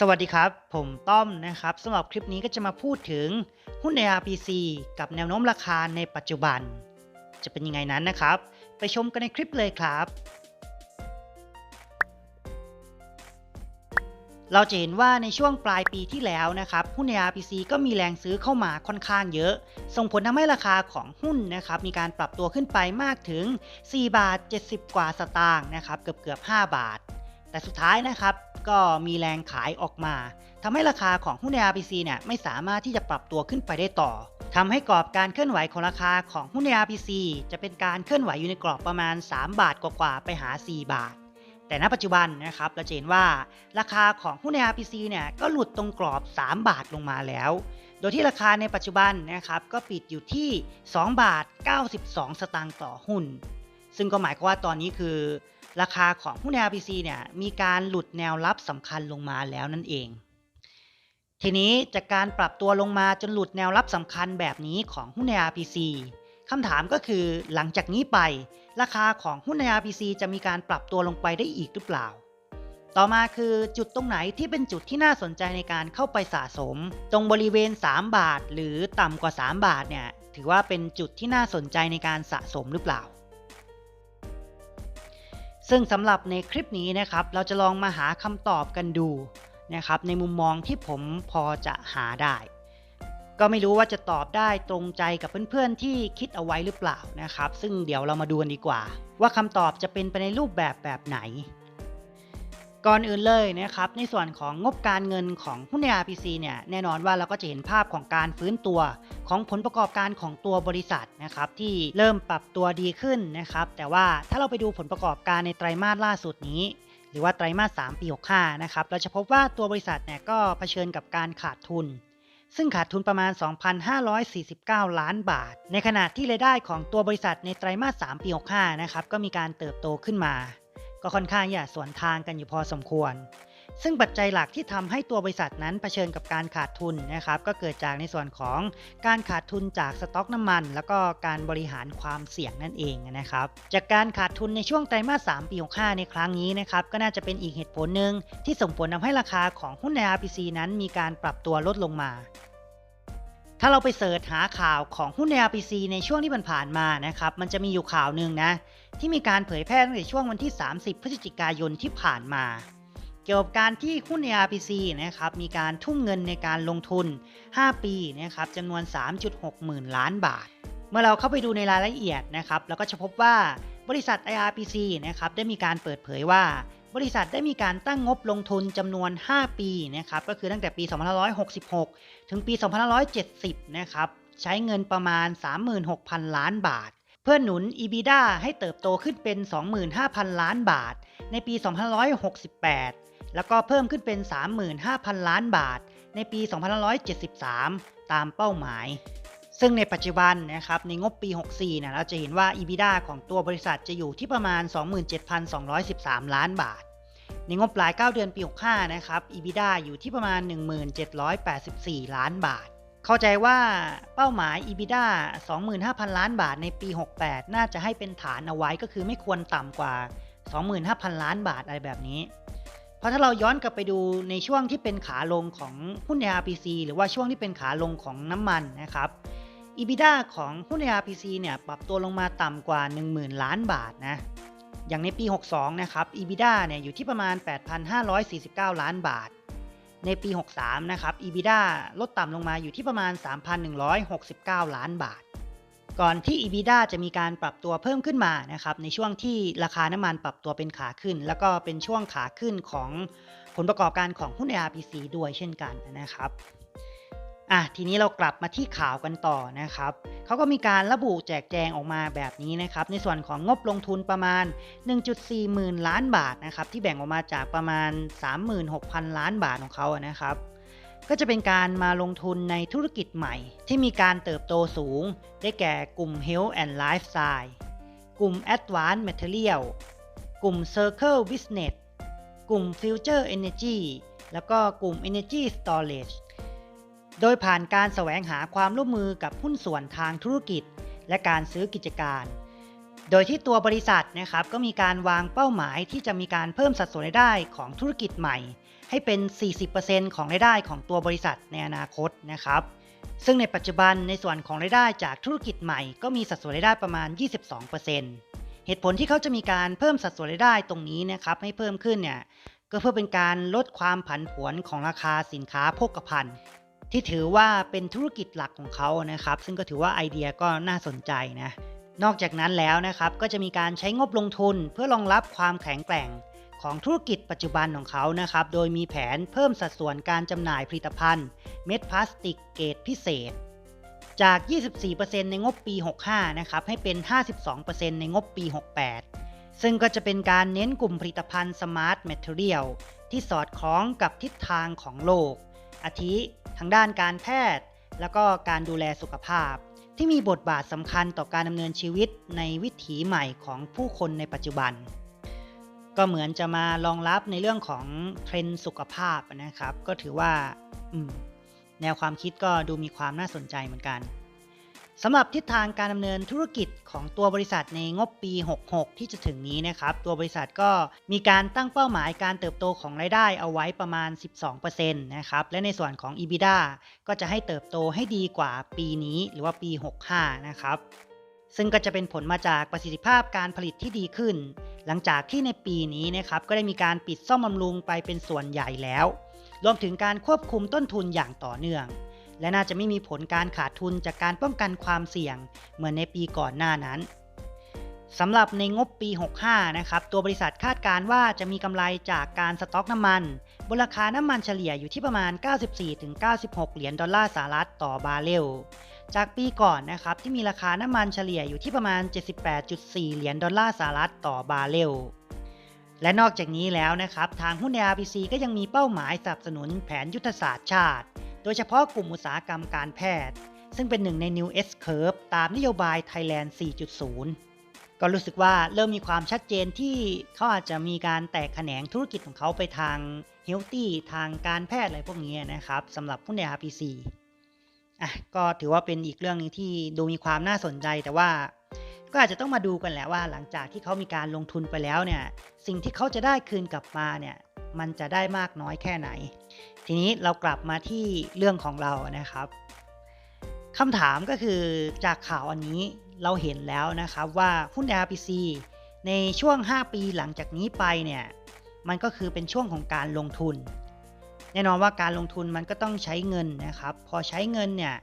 สวัสดีครับ ผมต้อมนะครับสำหรับคลิปนี้ก็จะมาพูดถึงหุ้น ARPC กับแนวโน้มราคาในปัจจุบัน จะเป็นยังไงนั้นนะครับ ไปชมกันในคลิปเลยครับ เราจะเห็นว่าในช่วงปลายปีที่แล้วนะครับหุ้น ARPC ก็มีแรงซื้อเข้ามาค่อนข้างเยอะ ส่งผลทำให้ราคาของหุ้นนะครับมีการปรับตัวขึ้นไปมากถึง 4 บาท 70 กว่าสตางค์นะครับเกือบเกือบ 5 บาท แต่สุดท้ายนะครับ ก็มีแรงขายออกมาทำให้ราคาของหุ้น ARPC เนี่ยไม่สามารถที่จะปรับตัวขึ้นไปได้ต่อทำให้กรอบการเคลื่อนไหวของราคาของหุ้น ARPC จะเป็นการเคลื่อนไหวอยู่ในกรอบประมาณ 3 บาทกว่าๆไปหา 4 บาท แต่ณปัจจุบันนะครับเราจะเห็นว่าราคาของหุ้น ARPC เนี่ยก็หลุดตรงกรอบ 3 บาทลงมาแล้วโดยที่ราคาในปัจจุบันนะครับก็ปิดอยู่ที่ 2 บาท 92 สตางค์ต่อหุ้น ซึ่งก็หมายความว่าตอนนี้คือ ราคาของหุ้น RPC เนี่ยมีการหลุดแนวรับสำคัญลงมาแล้วนั่นเอง ทีนี้จากการปรับตัวลงมาจนหลุดแนวรับสำคัญแบบนี้ของหุ้น RPC คำถามก็คือหลังจากนี้ไป ราคาของหุ้น RPC จะมีการปรับตัวลงไปได้อีกหรือเปล่า ต่อมาคือจุดตรงไหนที่เป็นจุดที่น่าสนใจในการเข้าไปสะสม ตรงบริเวณ 3 บาท หรือต่ำกว่า 3 บาทเนี่ยถือว่าเป็นจุดที่น่าสนใจในการสะสมหรือเปล่า ซึ่งสำหรับในคลิปนี้นะครับเราจะลองมาหาคำตอบกันดูนะครับในมุมมองที่ผมพอจะหาได้ ก็ไม่รู้ว่าจะตอบได้ตรงใจกับเพื่อนๆที่คิดเอาไว้หรือเปล่านะครับ ซึ่งเดี๋ยวเรามาดูกันดีกว่า ว่าคำตอบจะเป็นไปในรูปแบบแบบไหน ก่อนอื่นเลยนะครับในส่วนของงบการเงินของหุ้น RPC เนี่ยแน่นอนว่าเราก็จะเห็นภาพของการฟื้นตัว ของผลประกอบการของตัวบริษัทนะครับที่เริ่มปรับตัวดีขึ้นนะครับแต่ว่าถ้าเราไปดูผลประกอบการในไตรมาสล่าสุดนี้หรือว่าไตรมาส 3 ปี 65 นะครับ เราจะพบว่าตัวบริษัทเนี่ยก็เผชิญกับการขาดทุน ซึ่งขาดทุนประมาณ 2,549 ล้านบาท ในขณะที่รายได้ของตัวบริษัทในไตรมาส 3 ปี 65 นะครับ ก็มีการเติบโตขึ้นมา ก็ค่อนข้างอย่าสวนทางกันอยู่พอสมควร ซึ่งปัจจัยหลักที่ทำให้ตัวบริษัทนั้นเผชิญกับการขาดทุนนะครับก็เกิดจากในส่วนของการขาดทุนจากสต็อกน้ำมัน แล้วก็การบริหารความเสี่ยงนั่นเองนะครับ จากการขาดทุนในช่วงไตรมาส3ปี65ในครั้งนี้นะครับก็น่าจะเป็นอีกเหตุผลหนึ่งที่ส่งผลทำให้ราคาของหุ้นใน RPC นั้นมีการปรับตัวลดลงมา ถ้าเราไปเสิร์ชหาข่าวของหุ้นใน RPC ในช่วงที่มันผ่านมานะครับ มันจะมีอยู่ข่าวหนึ่งนะ ที่มีการเผยแพร่ตั้งแต่ช่วงวันที่ 30 พฤศจิกายนที่ผ่านมา เกี่ยวกับการที่หุ้น ARPC นะครับ มีการทุ่มเงินในการลงทุน 5 ปีนะครับจำนวน 3.6 หมื่นล้านบาท เมื่อเราเข้าไปดูในรายละเอียดนะครับ เราก็จะพบว่าบริษัท ARPC นะครับ ได้มีการเปิดเผยว่า บริษัทได้มีการตั้งงบลงทุนจำนวน 5 ปีนะครับก็คือตั้งแต่ปี 2566 ถึงปี 2570 นะครับใช้เงินประมาณ 36,000 ล้านบาท เพื่อหนุน EBITDA ให้เติบโตขึ้นเป็น 25,000 ล้านบาท ในปี 2568 แล้วก็เพิ่มขึ้นเป็น 35,000 ล้านบาท ในปี 2573 ตามเป้าหมาย ซึ่งในปัจจุบันนะครับในงบปี 64นะเราจะเห็นว่า EBITDA ของตัวบริษัทจะอยู่ที่ประมาณ 27,213 ล้านบาท ในงบปลาย 9 เดือนปี 65 นะครับ EBITDA อยู่ที่ประมาณ 1784 ล้านบาท เข้าใจว่าเป้าหมาย EBITDA 25,000 ล้านบาทในปี 68 น่าจะให้เป็นฐานเอาไว้ก็คือไม่ควรต่ำกว่า 25,000 ล้านบาทอะไรแบบนี้เพราะถ้าเราย้อนกลับไปดูในช่วงที่เป็นขาลงของหุ้น ARPC หรือว่าช่วงที่เป็นขาลงของน้ำมันนะครับ EBITDA ของหุ้น ARPC เนี่ยปรับตัวลงมาต่ำกว่า 10,000 ล้านบาทนะอย่างในปี 62 นะครับ EBITDA เนี่ยอยู่ที่ประมาณ 8,549 ล้านบาท ในปี 63 นะครับ EBITDA ลดต่ำลงมาอยู่ที่ประมาณ 3,169 ล้านบาท ก่อนที่ EBITDA จะมีการปรับตัวเพิ่มขึ้นมานะครับ ในช่วงที่ราคาน้ำมันปรับตัวเป็นขาขึ้น แล้วก็เป็นช่วงขาขึ้นของผลประกอบการของหุ้น ARPC ด้วยเช่นกันนะครับ อะทีนี้เรากลับมาที่ข่าวกันต่อนะครับเขาก็มีการระบุแจกแจงออกมาแบบนี้นะครับ ในส่วนของงบลงทุนประมาณ 1.4 หมื่นล้านบาทนะครับ ที่แบ่งออกมาจากประมาณ 36,000 ล้านบาทของเขานะครับ ก็จะเป็นการมาลงทุนในธุรกิจใหม่ ที่มีการเติบโตสูง ได้แก่กลุ่ม Health and Lifestyle กลุ่ม Advanced Material กลุ่ม Circle Business กลุ่ม Future Energy แล้วก็กลุ่ม Energy Storage โดยผ่านการแสวงหาความร่วมมือกับหุ้นส่วนทางธุรกิจ และการซื้อกิจการ โดยที่ตัวบริษัทนะครับก็มีการวางเป้าหมายที่จะมีการเพิ่มสัดส่วนรายได้ของธุรกิจใหม่ ให้เป็น 40%ของรายได้ของตัวบริษัทในอนาคตนะครับซึ่งในปัจจุบันในส่วนของรายได้จากธุรกิจใหม่ก็มีสัดส่วนรายได้ประมาณ 22%เหตุผลที่เขาจะมีการเพิ่มสัดส่วนรายได้ตรงนี้นะครับให้เพิ่มขึ้นเนี่ยก็เพื่อเป็นการลดความผันผวนของราคาสินค้าโภคภัณฑ์ ที่ถือว่าเป็นธุรกิจหลักของเขานะครับ ซึ่งก็ถือว่าไอเดียก็น่าสนใจนะ นอกจากนั้นแล้วนะครับก็จะมีการใช้งบลงทุนเพื่อรองรับความแข็งแกร่งของธุรกิจปัจจุบันของเขานะครับ โดยมีแผนเพิ่มสัดส่วนการจำหน่ายผลิตภัณฑ์ เม็ดพลาสติกเกรดพิเศษ จาก 24%ในงบปี 65 นะครับ ให้เป็น 52%ในงบปี 68 ซึ่งก็จะเป็นการเน้นกลุ่มผลิตภัณฑ์ Smart Material ที่สอดคล้องกับทิศทางของโลก อาทิางด้านการแพทย์ แล้วก็การดูแลสุขภาพ ที่มีบทบาทสำคัญต่อการดำเนินชีวิตในวิถีใหม่ของผู้คนในปัจจุบัน ก็เหมือนจะมารองรับในเรื่องของเทรนด์สุขภาพนะครับ ก็ถือว่าแนวความคิดก็ดูมีความน่าสนใจเหมือนกัน สำหรับทิศทางการดำเนินธุรกิจของตัวบริษัทในงบปี 66 ที่จะถึงนี้นะครับ ตัวบริษัทก็มีการตั้งเป้าหมายการเติบโตของรายได้เอาไว้ประมาณ 12%นะครับ และในส่วนของ EBITDA ก็จะให้เติบโตให้ดีกว่าปีนี้หรือว่าปี 65 นะครับ ซึ่งก็จะเป็นผลมาจากประสิทธิภาพการผลิตที่ดีขึ้น หลังจากที่ในปีนี้นะครับก็ได้มีการปิดซ่อมบำรุงไปเป็นส่วนใหญ่แล้ว รวมถึงการควบคุมต้นทุนอย่างต่อเนื่อง และน่าจะไม่มีผลการขาดทุนจากการป้องกันความเสี่ยง เหมือนในปีก่อนหน้านั้นสำหรับในงบปี 65 นะครับตัวบริษัทคาดการว่าจะมีกำไรจากการสต็อกน้ำมันบนราคาน้ำมันเฉลี่ยอยู่ที่ประมาณ 94-96 เหรียญดอลลาร์สหรัฐต่อบาร์เรล จากปีก่อนนะครับที่มีราคาน้ำมันเฉลี่ยอยู่ที่ประมาณ 78.4 เหรียญดอลลาร์สหรัฐต่อบาร์เรล และนอกจากนี้แล้วนะครับทางหุ้น RPC ก็ยังมีเป้าหมายสนับสนุนแผนยุทธศาสตร์ชาติ โดยเฉพาะกลุ่มอุตสาหกรรมการแพทย์ ซึ่งเป็นหนึ่งใน New S Curve ตามนโยบาย Thailand 4.0 ก็รู้สึกว่าเริ่มมีความชัดเจนที่เขาอาจจะมีการแตกแขนงธุรกิจของเขาไปทาง Healthy ทางการแพทย์อะไรพวกนี้นะครับสำหรับหุ้น RPC อะก็ถือว่าเป็นอีกเรื่องนึงที่ดูมีความน่าสนใจแต่ว่าก็อาจจะต้องมาดูกันแหละว่าหลังจากที่เขามีการลงทุนไปแล้วเนี่ย สิ่งที่เขาจะได้คืนกลับมาเนี่ย มันจะได้มากน้อยแค่ไหน ทีนี้เรากลับมาที่เรื่องของเรานะครับคำถามก็คือจากข่าวอันนี้เราเห็นแล้วนะครับว่าหุ้น RPC ในช่วง 5 ปีหลังจากนี้ไปเนี่ยมันก็คือเป็นช่วงของการลงทุน แน่นอนว่าการลงทุนมันก็ต้องใช้เงินนะครับ พอใช้เงินเนี่ย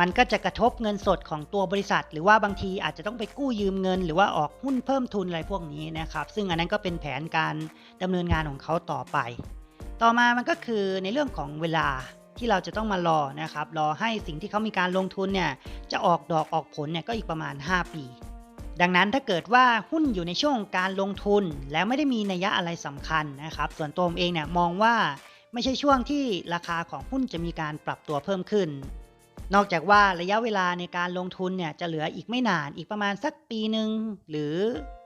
มันก็จะกระทบเงินสดของตัวบริษัท หรือว่าบางทีอาจจะต้องไปกู้ยืมเงิน หรือว่าออกหุ้นเพิ่มทุนอะไรพวกนี้นะครับ ซึ่งอันนั้นก็เป็นแผนการดำเนินงานของเขาต่อไป ต่อมามันก็คือในเรื่องของเวลาที่เราจะต้องมารอนะครับ รอให้สิ่งที่เขามีการลงทุนเนี่ยจะออกดอกออกผลเนี่ยก็อีกประมาณ 5 ปี ดังนั้นถ้าเกิดว่าหุ้นอยู่ในช่วงการลงทุน แล้วไม่ได้มีนัยยะอะไรสำคัญนะครับ ส่วนตัวผมเองเนี่ยมองว่าไม่ใช่ช่วงที่ราคาของหุ้นจะมีการปรับตัวเพิ่มขึ้น นอกจากว่าระยะเวลาในการลงทุนเนี่ยจะเหลืออีกไม่นานอีกประมาณสักปีหนึ่งหรือ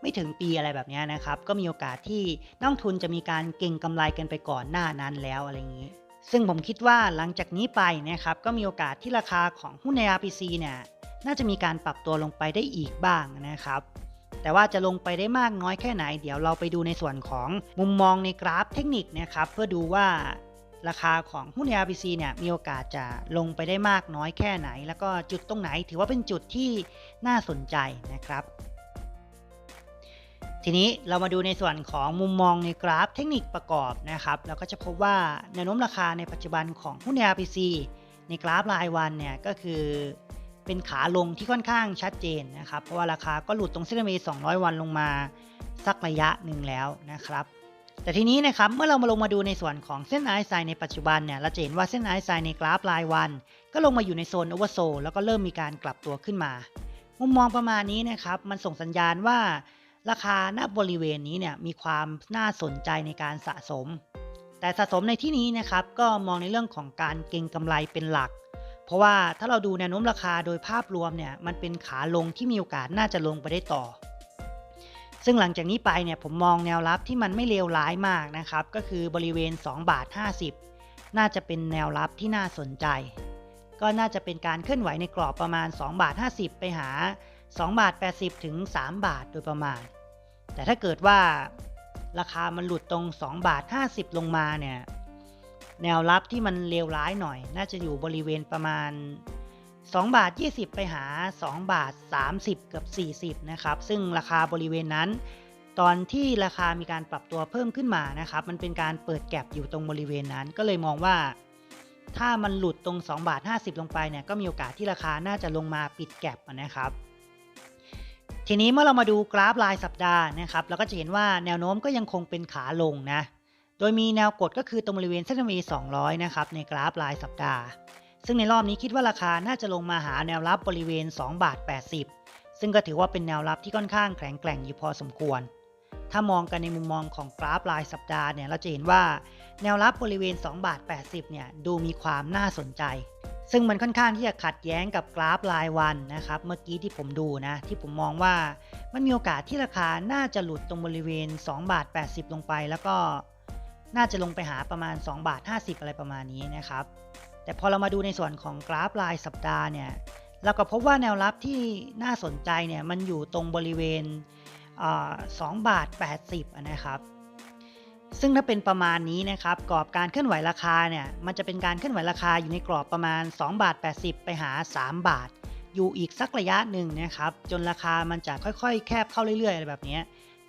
ไม่ถึงปีอะไรแบบนี้นะครับ ก็มีโอกาสที่นักลงทุนจะมีการเก็งกำไรกันไปก่อนหน้านั้นแล้วอะไรอย่างนี้ ซึ่งผมคิดว่าหลังจากนี้ไปนะครับก็มีโอกาสที่ราคาของหุ้นใน RPC เนี่ยน่าจะมีการปรับตัวลงไปได้อีกบ้างนะครับ แต่ว่าจะลงไปได้มากน้อยแค่ไหน เดี๋ยวเราไปดูในส่วนของมุมมองในกราฟเทคนิคนะครับเพื่อดูว่า ราคาของหุ้น RPC เนี่ยมีโอกาสจะลงไปได้มากน้อยแค่ไหน แล้วก็จุดตรงไหนถือว่าเป็นจุดที่น่าสนใจนะครับ ทีนี้เรามาดูในส่วนของมุมมองในกราฟเทคนิคประกอบนะครับเราก็จะพบว่าแนวโน้มราคาในปัจจุบันของหุ้น RPC ในกราฟรายวันเนี่ยก็คือเป็นขาลงที่ค่อนข้างชัดเจนนะครับ เพราะว่าราคาก็หลุดตรงเส้นเม200 วันลงมาสักระยะหนึ่งแล้วนะครับ แต่ทีนี้นะครับเมื่อเรามาลงมาดูในส่วนของเส้นไอซ์ไซในปัจจุบันเนี่ยเราจะเห็นว่าเส้นไอซ์ไซในกราฟรายวัน ก็ลงมาอยู่ในโซนโอเวอร์โซแล้วก็เริ่มมีการกลับตัวขึ้นมา มุมมองประมาณนี้นะครับมันส่งสัญญาณว่า ราคาณบริเวณนี้เนี่ยมีความน่าสนใจในการสะสม แต่สะสมในที่นี้นะครับก็มองในเรื่องของการเก็งกำไรเป็นหลัก เพราะว่าถ้าเราดูแนวโน้มราคาโดยภาพรวมเนี่ยมันเป็นขาลงที่มีโอกาสน่าจะลงไปได้ต่อ ซึ่งหลังจากนี้ไปเนี่ยผมมองแนวรับที่มันไม่เลวร้ายมากนะครับ ก็คือบริเวณ 2 บาท 50 น่าจะเป็นแนวรับที่น่าสนใจ ก็น่าจะเป็นการเคลื่อนไหวในกรอบประมาณ 2 บาท 50 ไปหา 2 บาท 80 ถึง 3 บาทโดยประมาณ แต่ถ้าเกิดว่าราคามันหลุดตรง 2 บาท 50 ลงมาเนี่ยแนวรับที่มันเลวร้ายหน่อย น่าจะอยู่บริเวณประมาณ 2 บาท 20 ไปหา 2 บาท 30เกือบ40 นะครับ ซึ่งราคาบริเวณนั้น ตอนที่ราคามีการปรับตัวเพิ่มขึ้นมานะครับ มันเป็นการเปิดแก็บอยู่ตรงบริเวณนั้น ก็เลยมองว่า ถ้ามันหลุดตรง 2 บาท 50 ลงไปเนี่ย ก็มีโอกาสที่ราคาน่าจะลงมาปิดแก็บนะครับ ทีนี้เมื่อเรามาดูกราฟรายสัปดาห์นะครับ เราก็จะเห็นว่าแนวโน้มก็ยังคงเป็นขาลงนะ โดยมีแนวกดก็คือตรงบริเวณเส้น MA 200 นะครับ ในกราฟรายสัปดาห์ ซึ่งในรอบนี้คิดว่าราคาน่าจะลงมาหาแนวรับบริเวณ 2 บาท 80 ซึ่งก็ถือว่าเป็นแนวรับที่ค่อนข้างแข็งแกร่งอยู่พอสมควร ถ้ามองกันในมุมมองของกราฟรายสัปดาห์เนี่ยเราจะเห็นว่าแนวรับบริเวณ 2 บาท 80 เนี่ยดูมีความน่าสนใจ ซึ่งมันค่อนข้างที่จะขัดแย้งกับกราฟรายวันนะครับ เมื่อกี้ที่ผมดูนะ ที่ผมมองว่ามันมีโอกาสที่ราคาน่าจะหลุดตรงบริเวณ 2 บาท 80 ลงไป แล้วก็น่าจะลงไปหาประมาณ 2 บาท 50 อะไรประมาณนี้นะครับ แต่พอเรามาดูในส่วนของกราฟรายสัปดาห์เนี่ยเราก็พบว่าแนวรับที่น่าสนใจเนี่ยมันอยู่ตรงบริเวณ2บาท80นะครับ ซึ่งถ้าเป็นประมาณนี้นะครับกรอบการเคลื่อนไหวราคาเนี่ยมันจะเป็นการเคลื่อนไหวราคาอยู่ในกรอบประมาณ2บาท80 ไปหา 3 บาท อยู่อีกสักระยะหนึ่งนะครับ จนราคามันจะค่อยๆ แคบเข้าเรื่อยๆอะไรแบบนี้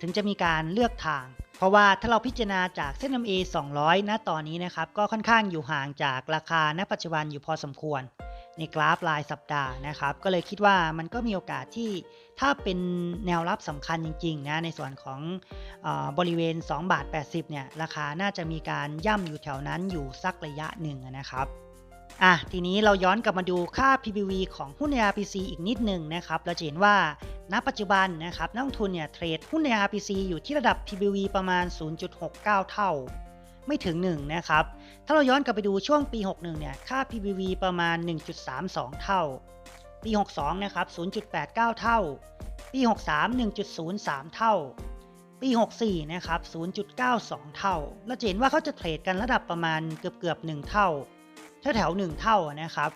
ถึงจะมีการเลือกทาง เพราะว่าถ้าเราพิจารณาจากเส้น MA 200 ณตอนนี้นะครับ ก็ค่อนข้างอยู่ห่างจากราคาณปัจจุบันอยู่พอสมควร ในกราฟรายสัปดาห์นะครับ ก็เลยคิดว่ามันก็มีโอกาสที่ถ้าเป็นแนวรับสำคัญจริงๆนะในส่วนของอบริเวณ 2 บาท 80 เนี่ย ราคาน่าจะมีการย่ำอยู่แถวนั้นอยู่สักระยะหนึ่งนะครับ อะทีนี้เราย้อนกลับมาดูค่า PBV ของหุ้นใน RPC อีกนิดหนึ่งนะครับเราจะเห็นว่าณปัจจุบันนะครับนักลงทุนเนี่ยเทรดหุ้นใน RPC อยู่ที่ระดับ PBV ประมาณ 0.69 เท่า ไม่ถึง 1 นะครับ ถ้าเราย้อนกลับไปดูช่วงปี 61 เนี่ยค่า PBV ประมาณ 1.32 เท่า ปี 62 นะครับ 0.89 เท่า ปี 63 1.03 เท่า ปี 64 นะครับ 0.92 เท่า เราจะเห็นว่าเขาจะเทรดกันระดับประมาณเกือบเกือบ1เท่า แถวแถว1เท่านะครับ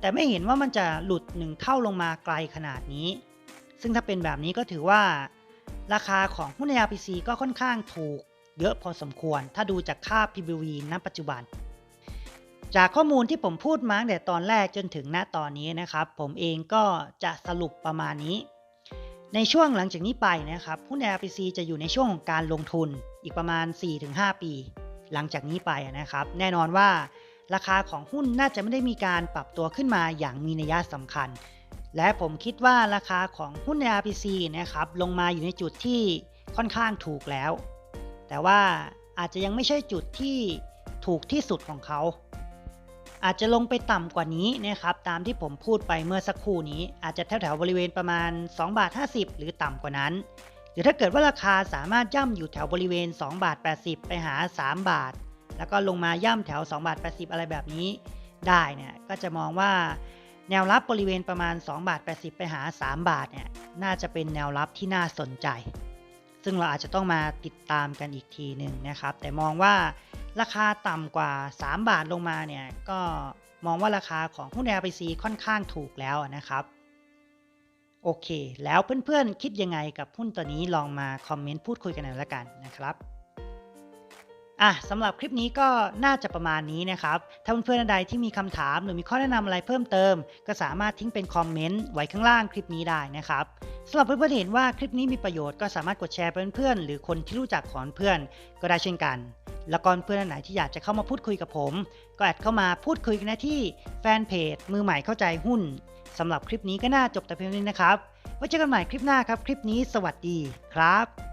แต่ไม่เห็นว่ามันจะหลุด 1 เท่าลงมาไกลขนาดนี้ ซึ่งถ้าเป็นแบบนี้ก็ถือว่า ราคาของหุ้นใน RPC ก็ค่อนข้างถูก เยอะพอสมควร ถ้าดูจากค่า PBV ณปัจจุบัน จากข้อมูลที่ผมพูดมาตั้งแต่ตอนแรกจนถึงณตอนนี้นะครับ ผมเองก็จะสรุปประมาณนี้ในช่วงหลังจากนี้ไปนะครับหุ้น RPC จะอยู่ในช่วงของการลงทุนอีกประมาณ 4-5 ปี หลังจากนี้ไปนะครับ แน่นอนว่า ราคาของหุ้นน่าจะไม่ได้มีการปรับตัวขึ้นมาอย่างมีนัยสำคัญ และผมคิดว่าราคาของหุ้นใน RPC นะครับลงมาอยู่ในจุดที่ค่อนข้างถูกแล้ว แต่ว่าอาจจะยังไม่ใช่จุดที่ถูกที่สุดของเขา อาจจะลงไปต่ำกว่านี้นะครับตามที่ผมพูดไปเมื่อสักครู่นี้ อาจจะแถวๆบริเวณประมาณ2บาท50 หรือต่ำกว่านั้น หรือถ้าเกิดว่าราคาสามารถย่ำอยู่แถวบริเวณ2บาท80 ไปหา 3 บาท แล้วก็ลงมาย่ำแถว2บาท80 อะไรแบบนี้ได้เนี่ยก็จะมองว่าแนวรับบริเวณประมาณ2บาท80 ไปหา 3 บาทเนี่ยน่าจะเป็นแนวรับที่น่าสนใจ ซึ่งเราอาจจะต้องมาติดตามกันอีกทีหนึ่งนะครับ แต่มองว่าราคาต่ำกว่า 3 บาทลงมาเนี่ยก็มองว่าราคาของหุ้น RPC ค่อนข้างถูกแล้วนะครับโอเค แล้วเพื่อนๆ คิดยังไงกับหุ้นตัวนี้ลองมาคอมเมนต์พูดคุยกันหน่อยละกันนะครับ อะสำหรับคลิปนี้ก็น่าจะประมาณนี้นะครับ ถ้าเพื่อนๆใดที่มีคำถามหรือมีข้อแนะนำอะไรเพิ่มเติม ก็สามารถทิ้งเป็นคอมเมนต์ไว้ข้างล่างคลิปนี้ได้นะครับสำหรับเพื่อนๆเห็นว่าคลิปนี้มีประโยชน์ก็สามารถกดแชร์ไปเพื่อนๆหรือคนที่รู้จักของเพื่อนก็ได้เช่นกัน แล้วก็เพื่อนๆไหนที่อยากจะเข้ามาพูดคุยกับผม ก็แอดเข้ามาพูดคุยกันที่แฟนเพจมือใหม่เข้าใจหุ้นสำหรับคลิปนี้ก็น่าจบแต่เพียงนี้นะครับไว้เจอกันใหม่คลิปหน้าครับ คลิปนี้สวัสดีครับ